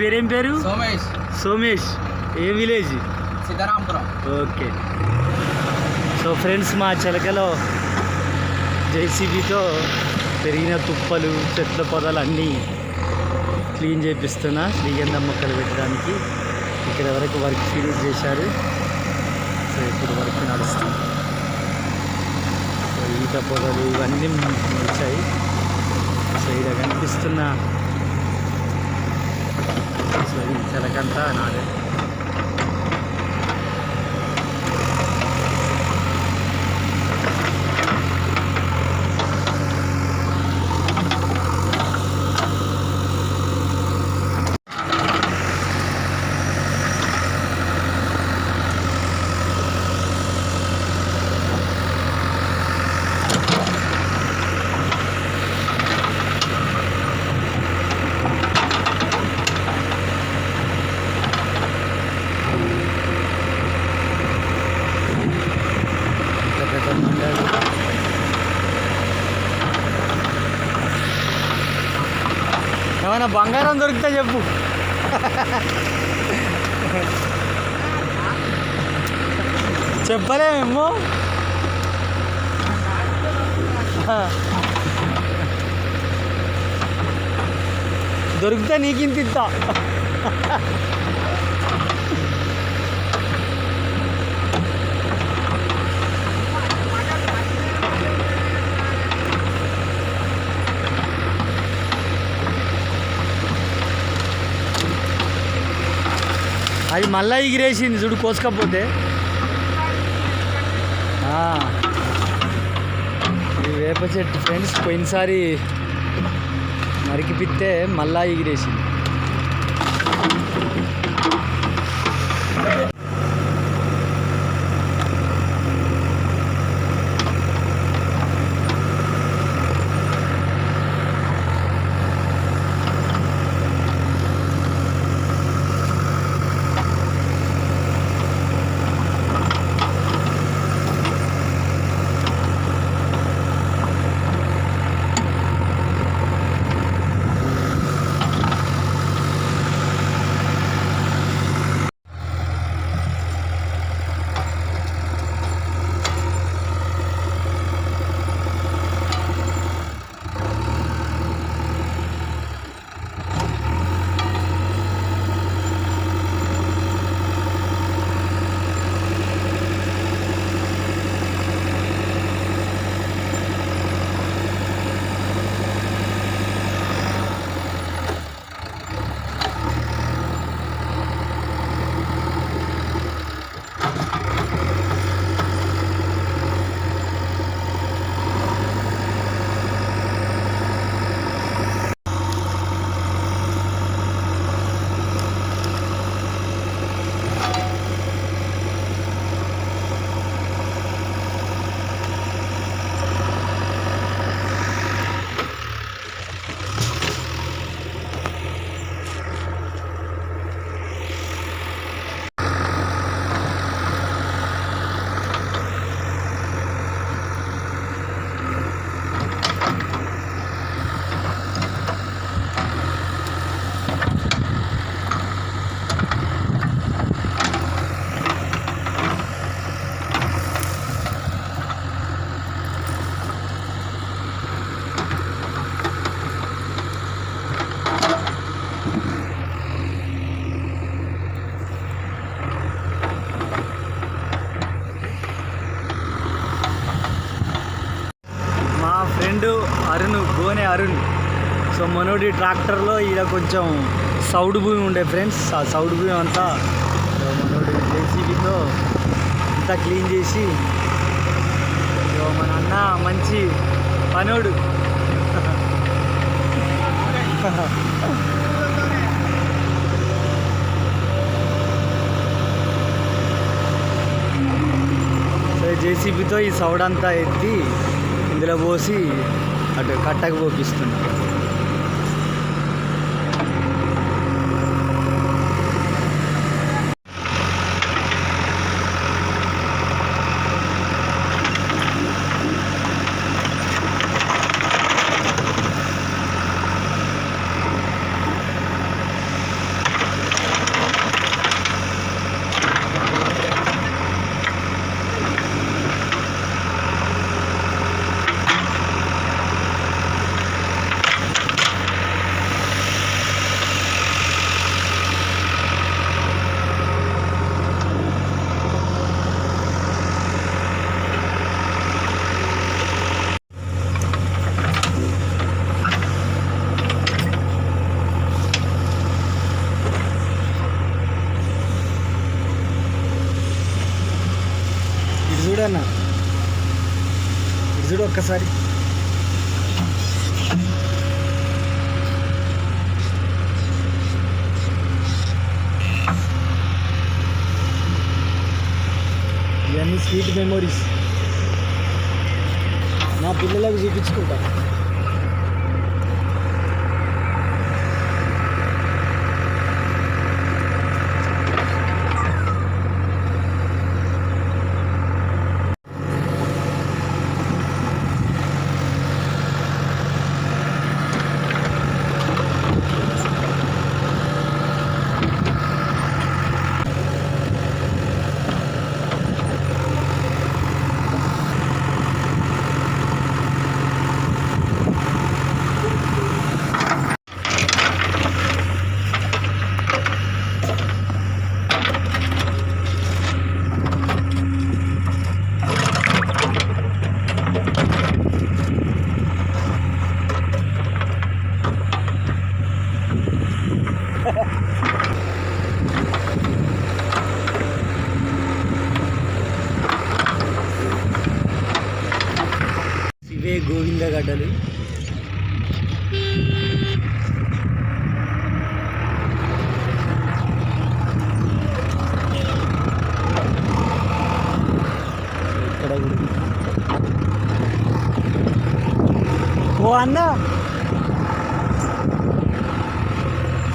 పేరేం పేరు? సోమేష్. సోమేష్. ఏ village? Sitarampuram okay. So friends మా చిలకలో జేసీబీతో పెరిగిన తుప్పలు చెట్ల పొదలు అన్నీ క్లీన్ చేపిస్తున్నా శ్రీగంధం మొక్కలు పెట్టడానికి. ఇక్కడ వరకు వర్క్ ఫినిష్ చేశారు. సో ఇప్పుడు వర్క్ నడుస్తుంది. సో ఈత పొదలు ఇవన్నీ వచ్చాయి. సో ఇక్కడ కనిపిస్తున్న సో ఈ చిలకంతా నాదే పెద్ద పెద్ద మండలు ఏమైనా బంగారం దొరికితే చెప్పు. చెప్పలేమేమో దొరికితే నీకింత ఇస్తా. అది మళ్ళా ఎగిరేసింది చూడు కోసుకపోతే. ఈ వేప చెట్టు ఫ్రెండ్స్ పోయినసారి నరికిపిస్తే మళ్ళా ఎగిరేసింది. అరుణ్ సో మనోడి ట్రాక్టర్లో ఈడ కొంచెం సౌడు భూమి ఉండే ఫ్రెండ్స్. ఆ సౌడు భూమి అంతా మనోడి జేసీబీతో అంతా క్లీన్ చేసి మన అన్న మంచి పనోడు. సో జేసీబీతో ఈ సౌడ్ అంతా ఎత్తి ఇందులో పోసి అటు కట్టకు చూడు ఒక్కసారి ఇవన్నీ స్వీట్ మెమొరీస్ నా పిల్లలకు చూపించుకుంటా. గడ్డలు. ఇక్కడ ఓ అన్న.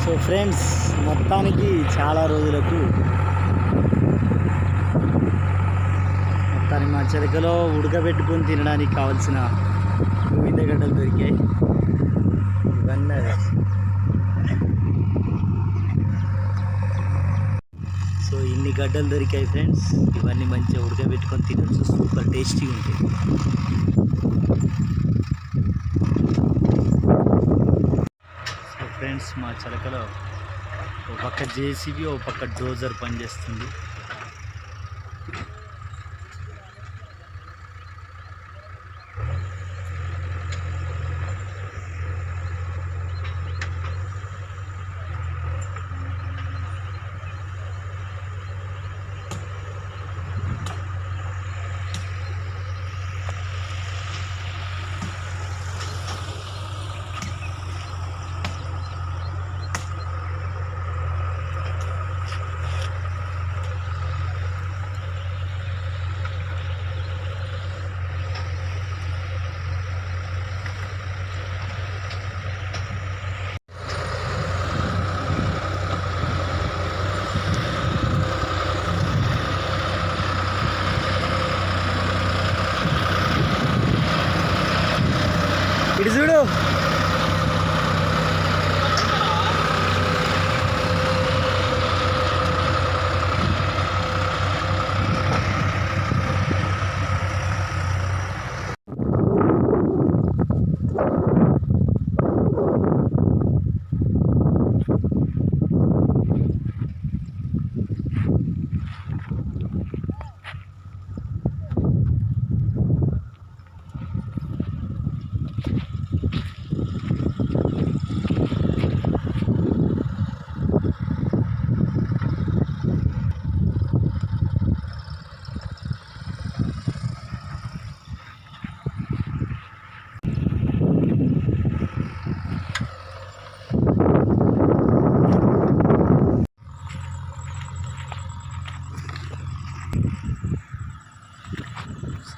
సో ఫ్రెండ్స్ మొత్తానికి చాలా రోజులకు మొత్తాన్ని మా చెలకలో ఉడకబెట్టుకొని తినడానికి కావాల్సిన గోవిందగడ్డలు దొరికాయి. ఇవన్నీ సో ఇన్ని గడ్డలు దొరికాయి ఫ్రెండ్స్. ఇవన్నీ మంచిగా ఉడకబెట్టుకొని తినచ్చు. సూపర్ టేస్టీగా ఉంటాయి. సో ఫ్రెండ్స్ మా చిలకలో ఒక పక్క జేసీబీ ఒక పక్క డోజర్ పనిచేస్తుంది.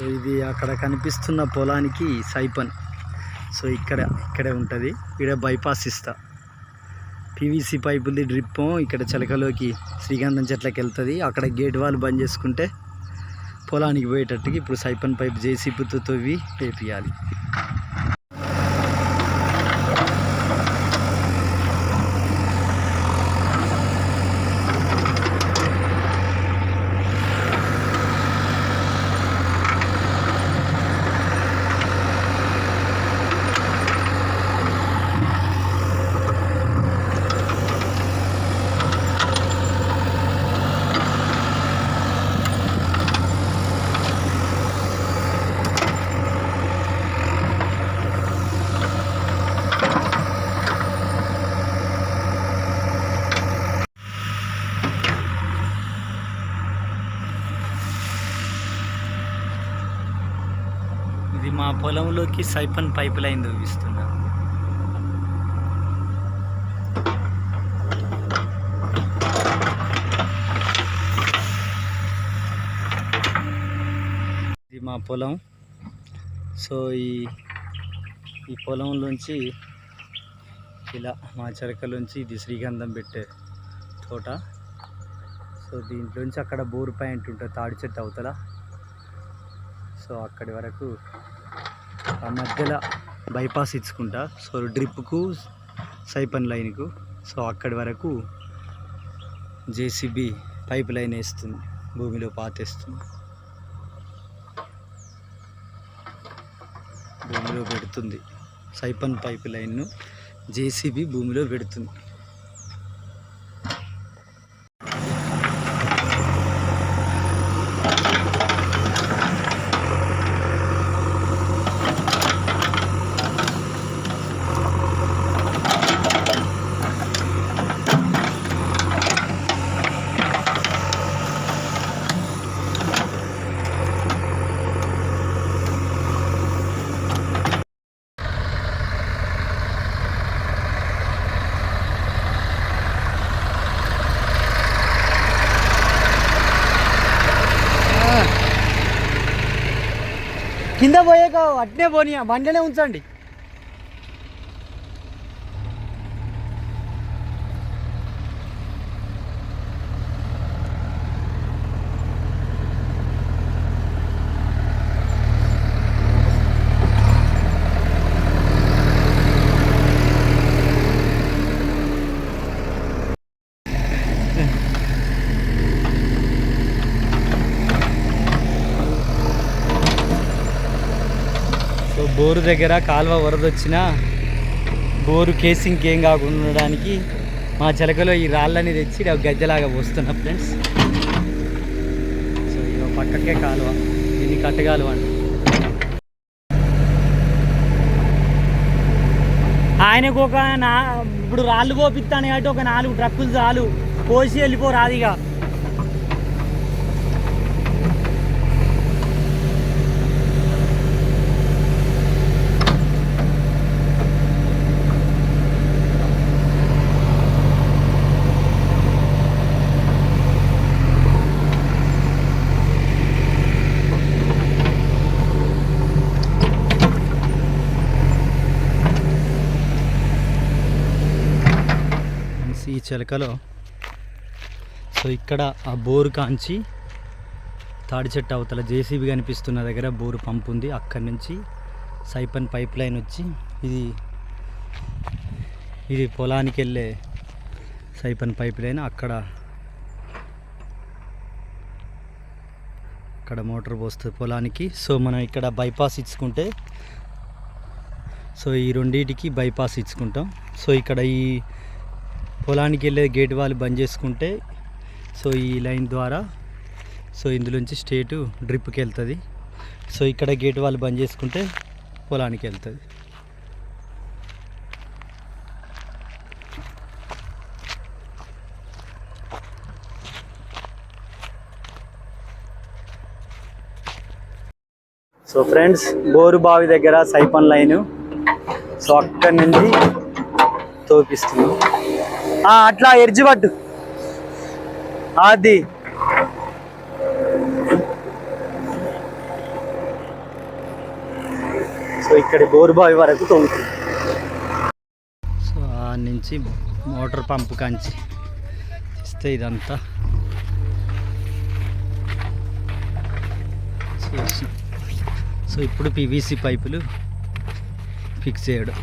సో ఇది అక్కడ కనిపిస్తున్న పొలానికి సైపన్. సో ఇక్కడ ఇక్కడే ఉంటుంది. ఇక్కడ బైపాస్ ఇస్తా. పీవీసీ పైపుది డ్రిప్ ఇక్కడ చిలకలోకి శ్రీగంధం చెట్లకి వెళ్తుంది. అక్కడ గేట్ వాల్ బంద్ చేసుకుంటే పొలానికి పోయేటట్టుకి ఇప్పుడు సైపన్ పైప్ జేసీపీతో తవ్వి వేపియాలి పొలంలోకి సైపన్ పైప్ లైన్ చూపిస్తున్నా ఇది మా పొలం. సో ఈ ఈ పొలంలోంచి ఇలా మా చెరకలోంచి ఇది శ్రీగంధం పెట్టే తోట. సో దీంట్లోంచి అక్కడ బోరు పాయింట్ ఉంటుంది తాడి చెట్టు అవతల. సో అక్కడి వరకు మధ్యలో బైపాస్ ఇచ్చుకుంటా. సో డ్రిప్కు సైపన్ లైన్కు సో అక్కడి వరకు జేసీబీ పైప్ లైన్ వేస్తుంది. భూమిలో పాతేస్తుంది. భూమిలో పెడుతుంది. సైపన్ పైప్ లైన్ను జేసీబీ భూమిలో పెడుతుంది కింద పోయాక అట్నే పోనీ బండినే ఉంచండి సో బోరు దగ్గర కాలువ వరదొచ్చినా బోరు కేసింగ్కి ఏం కాకుండా ఉండడానికి మా చిలకలో ఈ రాళ్ళని తెచ్చి గజ్జలాగా గద్దెలాగా పోస్తున్నా ఫ్రెండ్స్ సో ఇక పక్కకే కాలువ. దీన్ని కట్టగాలువ అండి. ఆయనకు ఒక నా ఇప్పుడు రాళ్ళు పోపిస్తాను కాబట్టి ఒక నాలుగు ట్రక్కులు చాలు. పోసి వెళ్ళిపోరాదిగా చిలకలో. సో ఇక్కడ ఆ బోరు కాంచి తాడి చెట్టు అవతల జేసీబీ కనిపిస్తున్న దగ్గర బోరు పంప్ ఉంది. అక్కడి నుంచి సైపన్ పైప్ లైన్ వచ్చి ఇది ఇది పొలానికి వెళ్ళే సైపన్ పైప్ లైన్. అక్కడ అక్కడ మోటార్ పోస్తుంది పొలానికి. సో మనం ఇక్కడ బైపాస్ ఇచ్చుకుంటే సో ఈ రెండింటికి బైపాస్ ఇచ్చుకుంటాం. సో ఇక్కడ ఈ పొలానికి వెళ్ళే గేట్ వాళ్ళు బంద్ చేసుకుంటే సో ఈ లైన్ ద్వారా సో ఇందులోంచి స్టేటు డ్రిప్కి వెళ్తుంది. సో ఇక్కడ గేట్ వాళ్ళు బంద్ చేసుకుంటే పొలానికి వెళ్తుంది. సో ఫ్రెండ్స్ బోరు బావి దగ్గర సైపన్ లైను. సో అక్కడి నుంచి తోపిస్తున్నాం అట్లా ఎర్జి పట్టు. అది సో ఇక్కడ బోరుబావి వరకు తోముతుంది సో ఆ నుంచి మోటార్ పంపు కంచి ఇస్తే ఇదంతా. సో సో ఇప్పుడు పివిసి పైపులు ఫిక్స్ చేయడం.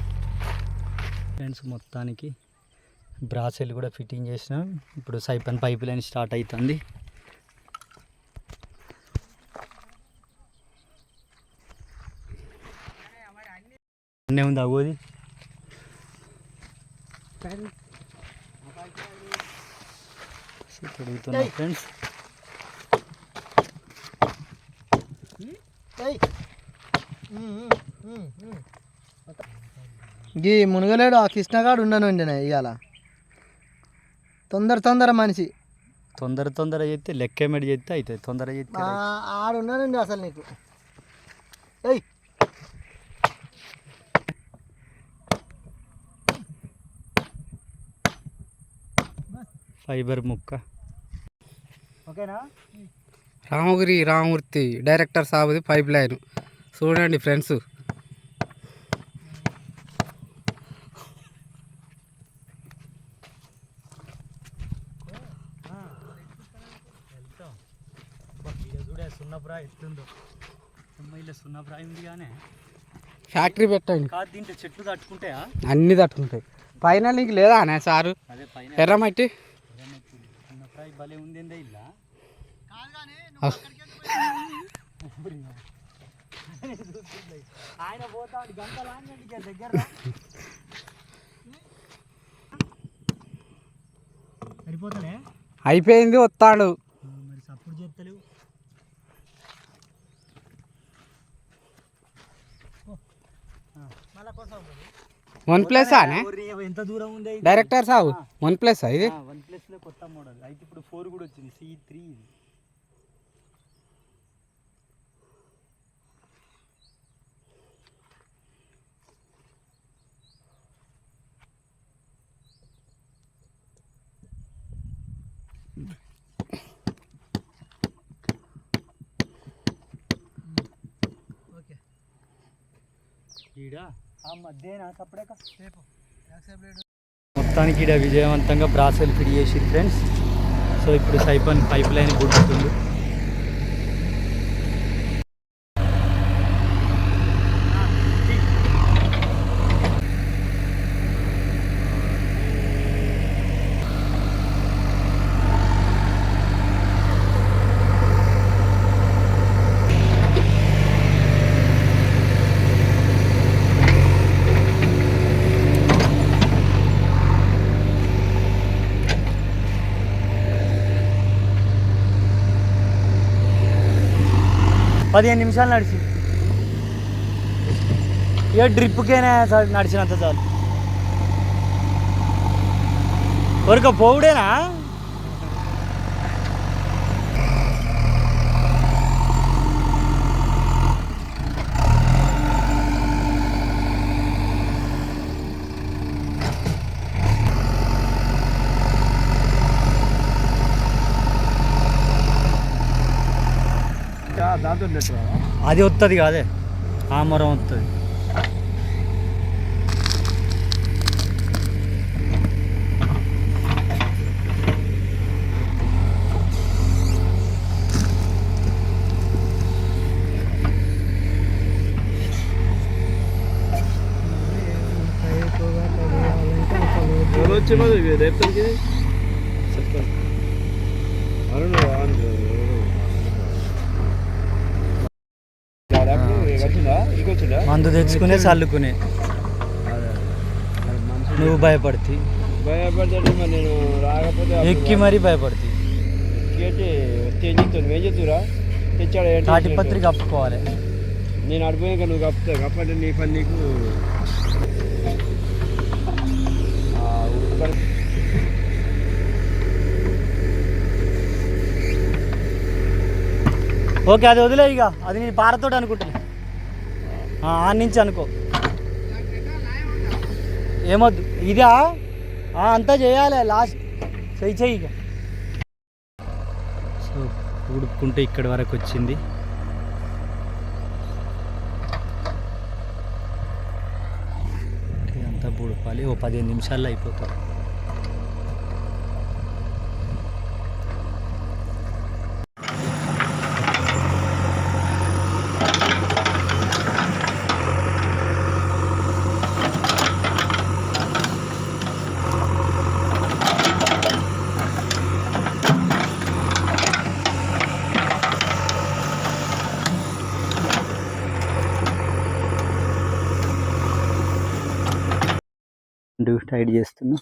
ఫ్రెండ్స్ మొత్తానికి బ్రాసెల్ కూడా ఫిట్టింగ్ చేసినాం. ఇప్పుడు సైపన్ పైప్ లైన్ స్టార్ట్ అవుతుంది అన్నీ ఉంది అగోది తిరుగుతున్నా ఫ్రెండ్స్ గీ మునగలేడు ఆ కృష్ణగాడు ఉండనండి ఇవాళ తొందర తొందర మనిషి. తొందర తొందర చేస్తే లెక్కేమడి చేస్తే అవుతుంది తొందర చేస్తే ఆడున్నానండి అసలు నీకు. ఏయ్. ఫైబర్ ముక్క. ఓకేనా? రామగిరి రామూర్తి డైరెక్టర్ సాబుది పైప్ లైన్. చూడండి ఫ్రెండ్స్. ఫ్యాక్టరీ పెట్టండి. కాదు దీంట్లో చెట్లు తట్టుకుంటాయా అన్ని తట్టుకుంటాయి పైన నీకు లేదా అనే సారు? ఎర్రమట్టి? భలే ఉంది ఆయన దగ్గర సరిపోతానే అయిపోయింది వస్తాడు మరి సప్పుడు చేస్తలేవు మళ్ళా కోసం వన్ ప్లస్ ఎంత దూరం ఉంది? డైరెక్టర్ సాబు వన్ ప్లస్ ఇది? వన్ ప్లస్లో కొత్త మోడల్ అయితే ఇప్పుడు ఫోర్ కూడా వచ్చింది. సి త్రీ ఇది. ఈడ? మొత్తానికి ఈడ విజయవంతంగా బ్రాసెల్ ఫిడ్ చేసి ఫ్రెండ్స్. సో ఇప్పుడు సైపన్ పైప్ లైన్ గుడ్డుతుంది పదిహేను నిమిషాలు నడిచి. ఏ డ్రిప్కేనే నడిచినంత చాలు. ఒరిక పోవుడేనా? అది వస్తుంది కాదే. ఆమరం వస్తుంది వచ్చే మరి రేపటికి చెప్పండి అరుణ్ వచ్చిందా తెచ్చుకునే చల్లుకునే నువ్వు భయపడుతీ. భయపడతాడు మరి నేను రాకపోతే ఎక్కి మరీ. భయపడుతీ. ఎక్కేటి వచ్చి ఏం చెప్తురా తెచ్చాడు తాటి పత్రిక కప్పుకోవాలి. నేను అడిపోయాక నువ్వు కప్పుతావు కప్పంటే నీ పని నీకు. ఓకే అది వదిలే ఇక. అది నేను పారతోటి అనుకుంటున్నా. ఆ నుంచి అనుకో. ఏమొద్దు. ఇదా? అంతా చేయాలి లాస్ట్. చెయ్యి చెయ్యి ఇక. సో ఉడుక్కుంటే ఇక్కడి వరకు వచ్చింది. అంతా బుడపాలి ఓ పదిహేను నిమిషాల్లో అయిపోతుంది. టైట్ చేస్తున్నా.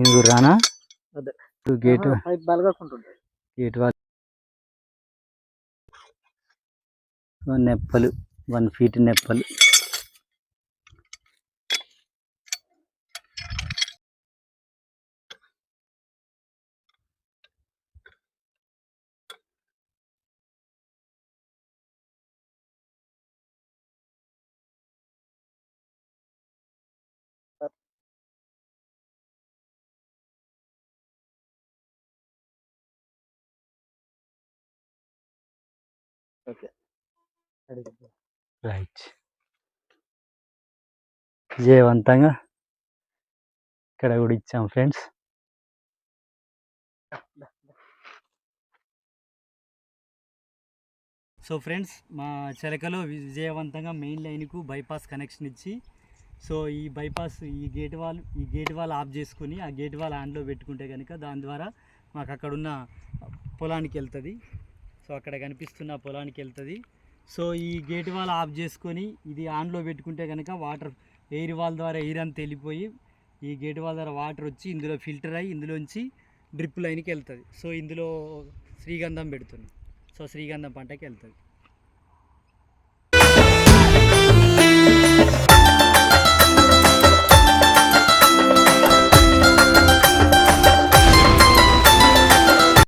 ఏం గుర్రానా అదే. గేట్ గేట్ వాళ్ళు నెప్పలు. వన్ ఫీట్ నెప్పలు. ఓకే. రైట్. విజయవంతంగా ఇక్కడ కూడా ఇచ్చాం ఫ్రెండ్స్. సో ఫ్రెండ్స్ మా చిలకలో విజయవంతంగా మెయిన్ లైన్కు బైపాస్ కనెక్షన్ ఇచ్చి సో ఈ బైపాస్ ఈ గేట్ వాల్ ఈ గేట్ వాల్ ఆఫ్ చేసుకుని ఆ గేట్ వాల్ ఆన్లో పెట్టుకుంటే కనుక దాని ద్వారా మాకు అక్కడున్న పొలానికి వెళ్తుంది. సో అక్కడ కనిపిస్తున్న పొలానికి వెళ్తుంది. సో ఈ గేట్ వాల్ ఆఫ్ చేసుకొని ఇది ఆన్లో పెట్టుకుంటే కనుక వాటర్ ఎయిర్ వాల్ ద్వారా ఎయిర్ అంతా వెళ్ళిపోయి ఈ గేట్ వాల్ ద్వారా వాటర్ వచ్చి ఇందులో ఫిల్టర్ అయ్యి ఇందులోంచి డ్రిప్ లైన్కి వెళ్తుంది. సో ఇందులో శ్రీగంధం పెడుతుంది. సో శ్రీగంధం పంటకి వెళ్తుంది.